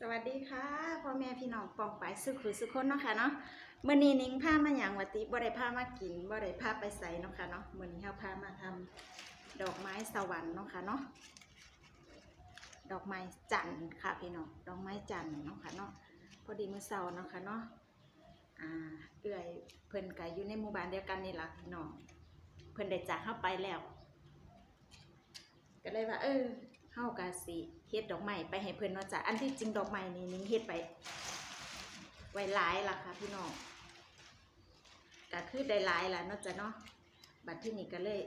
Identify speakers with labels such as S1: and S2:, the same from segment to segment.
S1: สวัสดีค่ะพ่อแม่พี่น้องปองไปสุขุสุขคนเนาะค่ะเนาะมื้อนี้นิ้งพามาหยังวัติบ่ได้พามากินบ่ได้พาไปใส่เนาะค่ะเนาะมื้อนี้เฮาพามาทำดอกไม้สวรรค์เนาะค่ะเนาะดอกไม้จันทร์ค่ะพี่น้องดอกไม้จันทร์เนาะค่ะเนาะพอดีมื้อเช้าเนาะค่ะเนาะอ่าเอื้อยเพิ่นก็อยู่ในหมู่บ้านเดียวกันนี่ล่ะพี่น้องเพิ่นได้จากเฮาไปแล้ว ก็เลยว่าเออ เฮาก็สิเฮ็ดดอกไม้ไปให้เพิ่นเนาะจ้ะอันที่จริงดอกไม้นี่นิ้งเฮ็ดไป ไว้หลายล่ะค่ะพี่น้องก็คือได้หลายล่ะเนาะจ้ะเนาะบัดที่นี่ก็เลย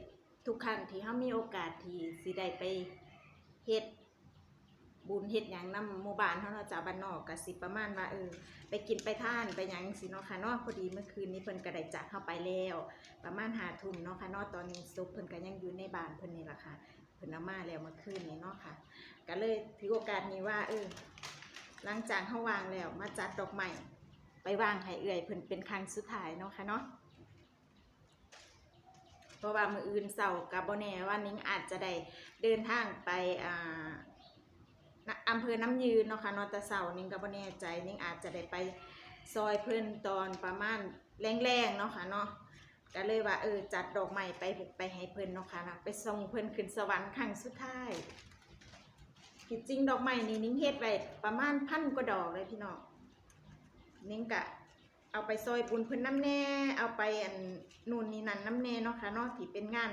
S1: ทุกครั้งที่เฮามีโอกาสที่สิได้ไปเฮ็ดบุญเฮ็ดหยังนำหมู่บ้านเฮาเนาะจ้ะบ้านนอกก็สิประมาณว่าเออไปกินไปทานไปหยังสิเนาะค่ะเนาะพอดีเมื่อคืนนี้เพิ่นก็ได้จากเข้าไปแล้ว ประมาณ5ทุ่มเนาะค่ะเนาะตอนนี้ซุปเพิ่นก็ยังอยู่ในบ้านเพิ่นนี่ล่ะค่ะ เพิ่นเอามาแล้วเมื่อคืนนี้เนาะค่ะ ก็เลยถือโอกาสนี้ว่า เออ หลังจากเขาวางแล้ว มาจัดดอกไม้ไปวางให้เอื่อยเพิ่นเป็นครั้งสุดท้ายเนาะค่ะเนาะเพราะว่ามืออื่นเสาร์กับโบแน่ว่านิ้งอาจจะได้เดินทางไปอ่าอำเภอน้ำยืนเนาะค่ะนอต่เสาร์นิ้งกับโบแน่ใจ นิ้งอาจจะได้ไปซอยเพิ่อนตอนประมาณแรงๆเนาะค่ะเนาะ ก็เลยว่าเออจัดดอกไม้ไปไปให้เพิ่นเนาะค่ะนะไปส่งเพิ่นขึ้นสวรรค์ครั้งสุดท้ายที่จริงดอกไม้นี่นิ้งเฮ็ดไว้ประมาณพันกว่าดอกเลยพี่น้องนิ้งกะเอาไปซอยบุญเพิ่นน้ำแน่ เอาไปอันนู่นนี่นั่นน้ำแน่เนาะค่ะเนาะที่เป็นงาน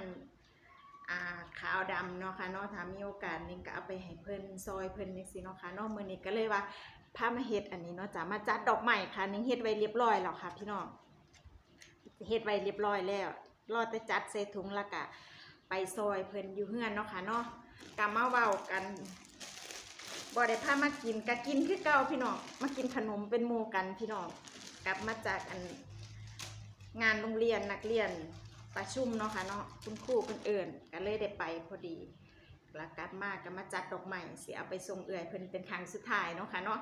S1: อ่าขาวดำเนาะค่ะเนาะถ้ามีโอกาสนิ้งก็เอาไปให้เพิ่นซอยเพิ่นจังซี่เนาะค่ะเนาะมื้อนี้ก็เลยว่าพามาเฮ็ดอันนี้เนาะจ้ะมาจัดดอกไม้ค่ะนิ้งเฮ็ดไว้เรียบร้อยแล้วค่ะพี่น้อง เฮ็ดไว้เรียบร้อยแล้ว รอแต่จัดใส่ถุงแล้วก็ไปซอยเพิ่นอยู่เฮือนเนาะค่ะเนาะกะมาเว้ากันบ่ได้พามากินก็กินคือเก่าพี่น้องมากินขนมเป็นหมู่กันพี่น้องกลับมาจากอันงานโรงเรียนนักเรียนประชุมเนาะค่ะเนาะคุณครูเพิ่นเอิ้นก็เลยได้ไปพอดีแล้วกลับมาก็มาจัดดอกไม้สิเอาไปส่งเอื่อยเพิ่นเป็นครั้งสุดท้ายเนาะค่ะเนาะ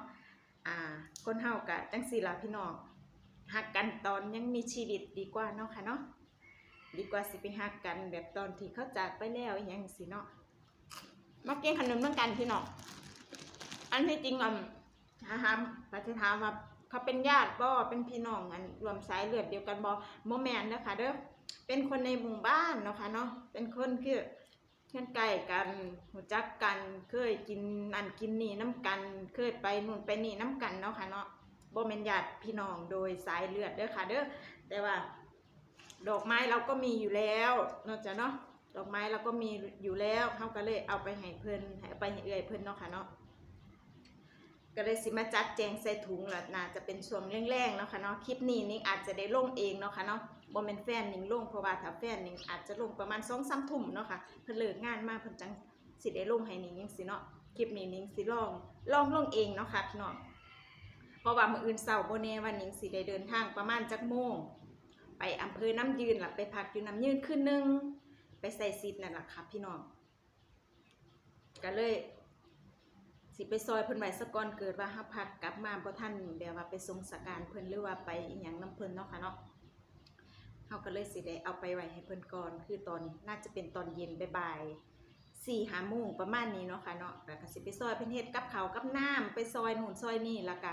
S1: อ่าคนเฮาก็จังซี่ล่ะพี่น้อง หักกันตอนยังมีชีวิตดีกว่าเนาะค่ะเนาะดีกว่าสิไปหักกันแบบตอนที่เขาจากไปแล้วอย่างสิเนาะมาเกินขนมเหมือนกันพี่น้องอันที่จริงอะฮะฮะปฏิถามว่าเขาเป็นญาติบ่เป็นพี่น้องกันรวมสายเลือดเดียวกันบ่โมแมนเด้อค่ะเด้อเป็นคนในหมู่บ้านเนาะค่ะเนาะเป็นคนคือเพื่อนใกล้กันหูจักกัน เคยกินนั่นกินนี่น้ำกัน เคยไปนู่นไปนี่น้ำกันเนาะค่ะเนาะ บ่แมนญาติพี่น้องโดยสายเลือดเด้อค่ะเด้อแต่ว่า ดอกไม้เราก็มีอยู่แล้วนอกจากเนาะดอกไม้เราก็มีอยู่แล้วเขาก็เลยเอาไปให้เพิ่นให้เอาไปให้เอื้อยเพิ่นเนาะค่ะเนาะก็เลยสิมาจัดแจงใส่ถุงละน่าจะเป็นช่วงแรงๆเนาะค่ะเนาะคลิปนี้นิ้งอาจจะได้ลงเองเนาะค่ะเนาะบ่แมนแฟนนิ้งลงเพราะว่าถ้าแฟนนิ้งอาจจะลงประมาณ2-3ทุ่มเนาะค่ะเพิ่นเลิกงานมาเพิ่นจังสิได้ลงให้นิ้งจังซี่เนาะคลิปนี้นิ้งสิลองลองลงเองเนาะค่ะพี่น้อง เพราะว่ามื้ออื่นเช้าบ่แน่ว่านิ้งสิได้เดินทางประมาณจักโมง ไปอำเภอน้ำยืนหล่ะไปพักอยู่น้ำยืนคืนหนึง ไปใส่ซิปนั่นล่ะค่ะพี่น้องก็เลยสิไปซอยเพิ่นไว้สะก่อนเกิดว่าเฮาพักกลับมาบ่ทันแบบว่าไปทรงสการเพิ่นหรือว่าไปอีหยังนํเพิ่นเนาะค่ะเนาะเฮาก็เลยสิได้เอาไปไว้ให้เพิ่นก่อน คือตอนน่าจะเป็นตอนเย็นบ่ายๆ4 5โมงประมาณนี้เนาะค่ะเนาะแล้วก็สิไปซอยเพิ่นเฮ็ดกับข้ากับน้ำไปซอยนู่นซอยนี่แล้วก็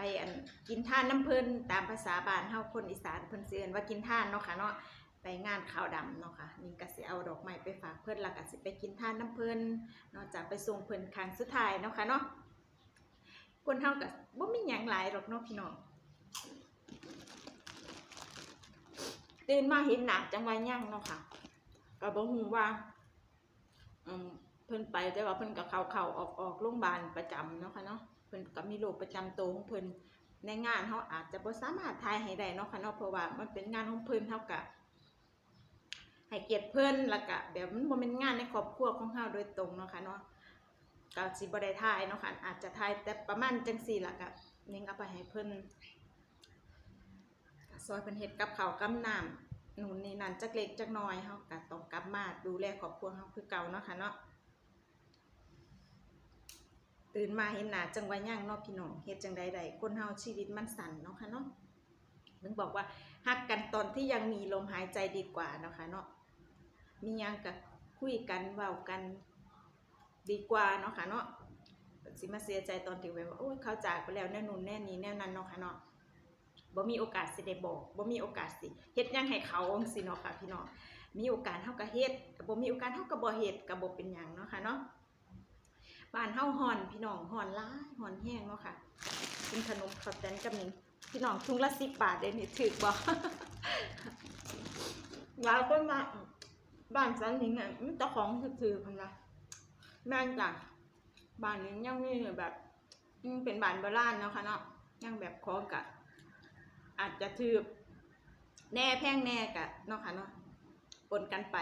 S1: ไปอันกินท่านน้ำเพลินตามภาษาบ้านเฮาคนอีสานเพิ่นสิเอิ้นว่ากินท่านเนาะค่ะเนาะไปงานขาวดำเนาะค่ะนี่ก็สิเอาดอกไม้ไปฝากเพิ่นแล้วก็สิไปกินท่านน้ำเพลินนอกจากไปส่งเพิ่นครั้งสุดท้ายเนาะค่ะเนาะคนเฮาก็บ่มีหยังหลายหรอกเนาะพี่น้องตื่นมาเห็นหน้าจังว่ายังเนาะค่ะก็บ่ฮู้ว่าอืมเพิ่นไปแต่ว่าเพิ่นก็เข้าๆออกๆโรงพยาบาลประจำเนาะค่ะเนาะ เพิ่นก็มีโรคประจำตัวของเพิ่นในงานเฮาอาจจะบ่สามารถทายให้ได้เนาะค่ะเนาะเพราะว่ามันเป็นงานของเพิ่นเฮาก็ให้เกียรติเพิ่นแล้วก็แบบมันบ่แม่นงานในครอบครัวของเฮาโดยตรงเนาะค่ะเนาะก็สิบ่ได้ทายเนาะค่ะอาจจะทายแต่ประมาณจังซี่ล่ะก็นิ่งเอาไปให้เพิ่นซอยเพิ่นเฮ็ดกับข้าวกับน้ำนู่นนี่นั่นจักเล็กจักน้อยเฮาก็ต้องกลับมาดูแลครอบครัวเฮาคือเก่าเนาะค่ะเนาะ ตื่นมาเห็นหน้าจังว่าย่างเนาะพี่น้องเฮ็ดจังใดๆคนเฮาชีวิตมันสั้นเนาะค่ะเนาะถึงบอกว่าฮักกันตอนที่ยังมีลมหายใจดีกว่าเนาะค่ะเนาะมียังก็คุยกันเว้ากันดีกว่าเนาะค่ะเนาะสิมาเสียใจตอนที่แบบว่าโอ้ยเขาจากไปแล้วแน่นุ่นแน่นี้แน่นั้นเนาะค่ะเนาะบ่มีโอกาสสิได้บอกบ่มีโอกาสสิเฮ็ดยังให้เขาจังซี่เนาะค่ะพี่น้องมีโอกาสเฮาก็เฮ็ดบ่มีโอกาสเฮาก็บ่เฮ็ดก็บ่เป็นหยังเนาะค่ะเนาะ บ้านเฮาฮอน พี่น้องฮอนหลายฮ้อนแห้งเนาะค่ะกินขนมข้าวแตนกับหนิงพี่น้องถุงละ10บบาทเดนี่ถูกบ่หลายคนมาบ้านฉันนี่ไงมีเจ้าของถือๆเพิ่นว่าแม่นจ้ะบ้านนี้ยังมีแบบเป็นบ้านโบราณเนาะค่ะเนาะยังแบบของกะอาจจะถือแน่แพงแน่กะเนาะค่ะเนาะปนกันไป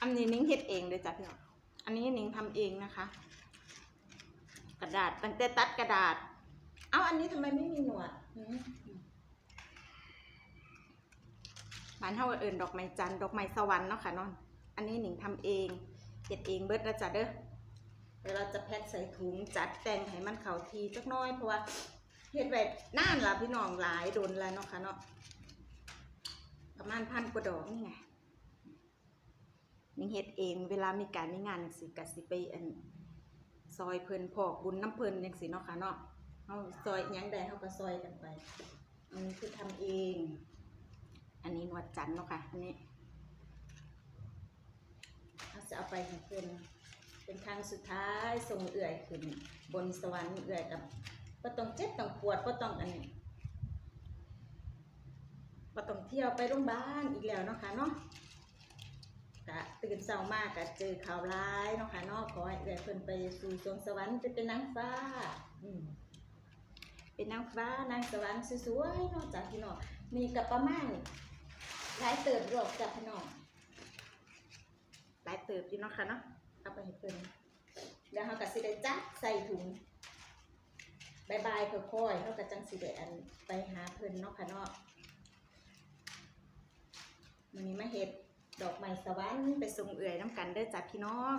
S1: อันนี้นิ้งเฮ็ดเองเลยจ้ะพี่น้อง อันนี้นิ้งทำเองนะคะ กระดาษตั้งแต่ตัดกระดาษ เอ้าอันนี้ทำไมไม่มีหนวดบ้านเฮาเอิ้นดอกไม้จันทร์ดอกไม้สวรรค์เนาะค่ะเนาะอันนี้นิงทำเองเฮ็ดเองเบิดล้วจ้ะเด้อเดี๋ยวเราจะแพ็คใส่ถุงจัดแต่งให้มันเข้าทีจักน้อยเพราะว่าเฮ็ดไว้นานละพี่น้องหลายโดนแล้วเนาะค่ะเนาะประมาณพันกว่าดอกนี่ไง นิงเฮ็ดเอง เวลามีการมีงานจังซี่ก็สิไปอันซอยเพิ่นพอกบุญน้ำเพิ่นจังซี่เนาะค่ะเนาะเอาซอยหยังใดเขาก็ซอยกันไป อันนี้คือทำเอง อันนี้นวดจันทร์เนาะค่ะอันนี้เราจะเอาไปให้เพื่นเป็นครั้งสุดท้ายส่งเอื่อยขึ้น บนสวรรค์เอื่อยกับก็ต้องเจ็บต้องปวดก็ต้องอันนี้ก็ต้องเที่ยวไปโรงพยาบาลอีกแล้วเนาะค่ะเนาะ กะตื่นเช้ามากกะเจอข่าวร้ายเนาะค่ะนาะขอให้เอื่อยเพิ่นไปสู่สวงสวรรค์ไปเป็นนางฟ้า อืมเป็นนางฟ้านางสวรรค์สวยๆเนอกจากพี่น้องมีกับประมาณหลายเติบรวบจากพี่น้องหลายเติบอยู่เนาะค่ะเนาะเอาไปให้เพิ่นแล้วเขาก็สิได้จัดใส่ถุงบายบายค่อยๆเขาก็จังสิได้อันไปหาเพิ่นเนาะค่ะเนาะมันนี้มาเฮ็ด ดอกไม้สวรรค์ไปส่งเอื่อยน้ำกันเด้อจ้ะพี่น้อง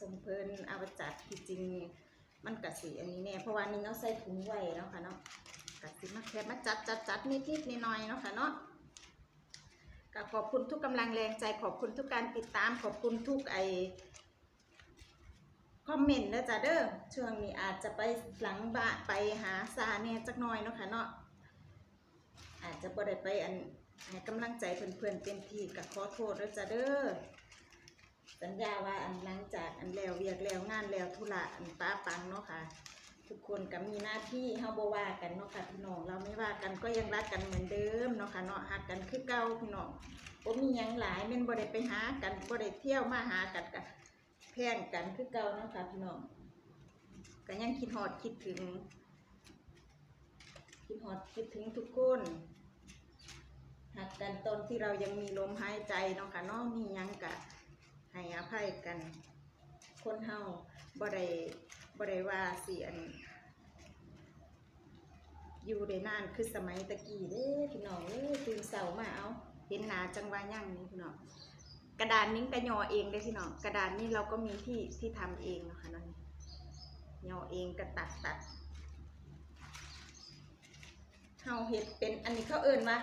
S1: ส่งเพลินอาไปจัดที่จริงมันกะสีอันนี้เนี่ยเพราะว่านี่เราใส่ถุงไว้เนาะค่ะเนาะกะสีมาแค่มาจัดจัดจัดนิดนิดนิดหน่อยๆเนาะค่ะเนาะก็ขอบคุณทุกกำลังแรงใจขอบคุณทุกการติดตามขอบคุณทุกไอคอมเมนต์นะจ๊ะเด้อช่วงนี้อาจจะไปหลังบ้านไปหาซาเนี่ยจักหน่อยเนาะค่ะเนาะอาจจะบ่ได้ไปอัน ให้กำลังใจเพื่อนๆเต็มที่ก็ขอโทษด้วยจ้ะเด้อสัญญาว่าอันหลังจากอันแล้วเวียกแล้วงานแล้วธุระอันป้าปังเนาะค่ะ ทุกคนก็มีหน้าที่เฮาบ่ว่ากันเนาะค่ะพี่น้องเราไม่ว่ากันก็ยังรักกันเหมือนเดิมเนาะค่ะเนาะฮักกันคือเก่าพี่น้องบ่มีหยังหลายแม่นบ่ได้ไปหากันบ่ได้เที่ยวมาหากันก็แพงกันคือเก่าเนาะค่ะพี่น้องก็ยังคิดฮอดคิดถึง คิดฮอดคิดถึงทุกคน หักกันตอนที่เรายังมีลมหายใจเนาะค่ะเนาะมีหยังกะให้อภัยกัน คนเฮาบ่ได้บ่ได้ว่าเสียนอยู่ได้นานคือสมัยตะกี้เด้พี่น้องเอ้ยตื่นเสามาเอาเห็นหนาจังว่ายั่งนี่พี่น้องกระดานนิ้งกระยอเองเด้พี่น้องกระดานนี้เราก็มีที่ที่ทำเองนะคะนั่นยอเองกระตัดตัดาเฮ็ดเป็นอันนี้เขาเอิ้นว่า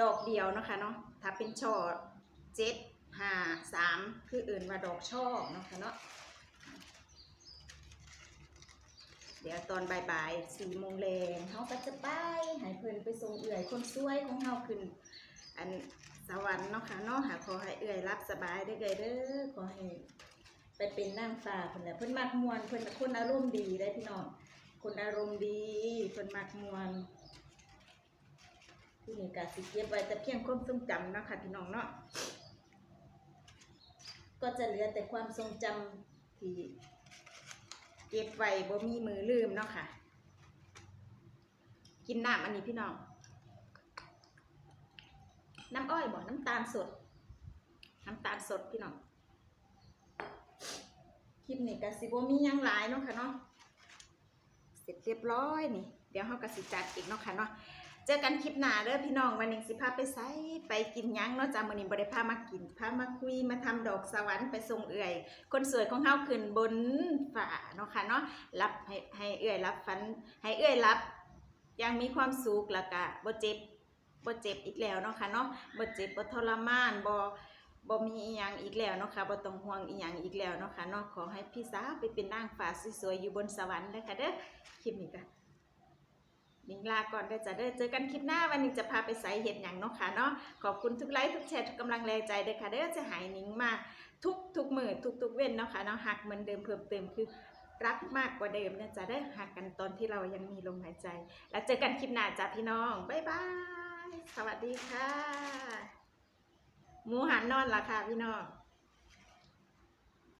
S1: ดอกเดียวนะคะเนาะถ้าเป็นช่อเจ็ดห้าสามคือเอื่นว่าดอกช่อเนาะคะเนาะเดี๋ยวตอนบ่ายๆสี่โมงแรงเขาก็จะไปให้เพลินไปส่งเอื่อยคนสวยของเฮาขึ้น อันสวรรค์เนาะค่ะเนาะหาขอให้เอื่อยรับสบายได้เลยเด้อขอให้ไปเป็นนางฟ้าเพิ่นแหละเพิ่นมักมวนเพิ่นเป็นคนอารมณ์ดีได้พี่น้องคนอารมณ์ดีเพิ่นมักมวน ที่นี่ก็สิเก็บไว้แต่เพียงความทรงจำเนาะค่ะพี่น้องเนาะก็จะเหลือแต่ความทรงจำที่เก็บไว้บ่มีมือลืมเนาะค่ะ กินน้ำอันนี้พี่น้อง น้ำอ้อยบ่น้ำตาลสด น้ำตาลสดพี่น้อง คลิปนี้ก็สิบ่มียังหลายเนาะค่ะเนาะ เสร็จเรียบร้อยนี่ เดี๋ยวเฮาก็สิจัดอีกเนาะค่ะเนาะ เจอกันคลิปหน้าเด้อพี่น้องวันนี้สิพาไปไสไปกินยั้งเนาะจ้ามื้อนี้บ่ได้พามากินพามาคุยมาทำดอกสวรรค์ไปส่งเอื่อย คนสวยของเฮาขึ้นบนฟ้าเนาะค่ะเนาะรับให้ให้เอื่อยรับฝันให้เอื่อยรับยังมีความสุขแล้วก็บ่เจ็บบ่เจ็บอีกแล้วเนาะค่ะเนาะบ่เจ็บบ่ทรมานบ่บ่มีอีหยังอีกแล้วเนาะค่ะบ่ต้องห่วงอีหยังอีกแล้วเนาะค่ะเนาะขอให้พี่สาวไปเป็นนางฟ้าสวยๆอยู่บนสวรรค์เด้อค่ะเด้อคลิปนี้ก็ นิงลาก่อนเด้จ้ะเด้อเจอกันคลิปหน้าวันนี้จะพาไปใส่เห็ดหยังเนาะค่ะเนาะขอบคุณทุกไลค์ทุกแชร์ทุกกำลังแรงใจเด้อค่ะเด้อจะหายนิงมาทุกทุกมือทุกทุกเว้นเนาะค่ะเนาะหักเหมือนเดิมเพิ่มเติมคือรักมากกว่าเดิมเนะจ๊ะเด้หักกันตอนที่เรายังมีลมหายใจ แล้วเจอกันคลิปหน้าจ้ะพี่น้องบ๊ายบายสวัสดีค่ะหมูหันนอนละค่ะพี่น้อง